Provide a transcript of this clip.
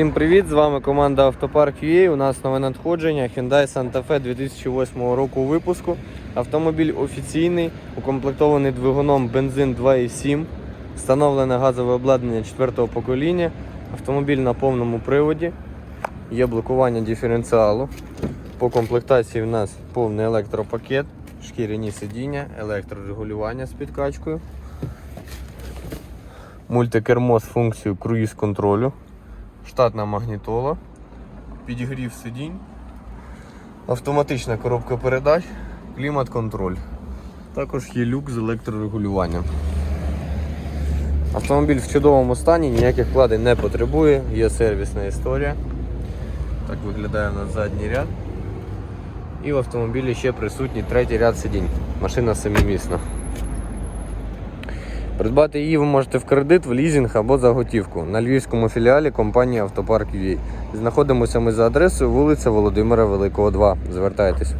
Всім привіт! З вами команда Автопарк UA. У нас нове надходження Hyundai Santa Fe 2008 року випуску. Автомобіль офіційний, укомплектований двигуном бензин 2.7, встановлене газове обладнання 4-го покоління, автомобіль на повному приводі, є блокування диференціалу. По комплектації в нас повний електропакет, шкіряні сидіння, електрорегулювання з підкачкою, мультикермо з функцією круїз-контролю штатна магнітола, підігрів сидінь, автоматична коробка передач, клімат-контроль. Також є люк з електрорегулюванням. Автомобіль в чудовому стані, ніяких вкладень не потребує, є сервісна історія. Так виглядає у нас задній ряд. І в автомобілі ще присутній третій ряд сидінь. Машина семимісна. Придбати її ви можете в кредит, в лізинг або за готівку на львівському філіалі компанії Автопарк UA. Знаходимося ми за адресою вулиця Володимира Великого, 2. Звертайтесь.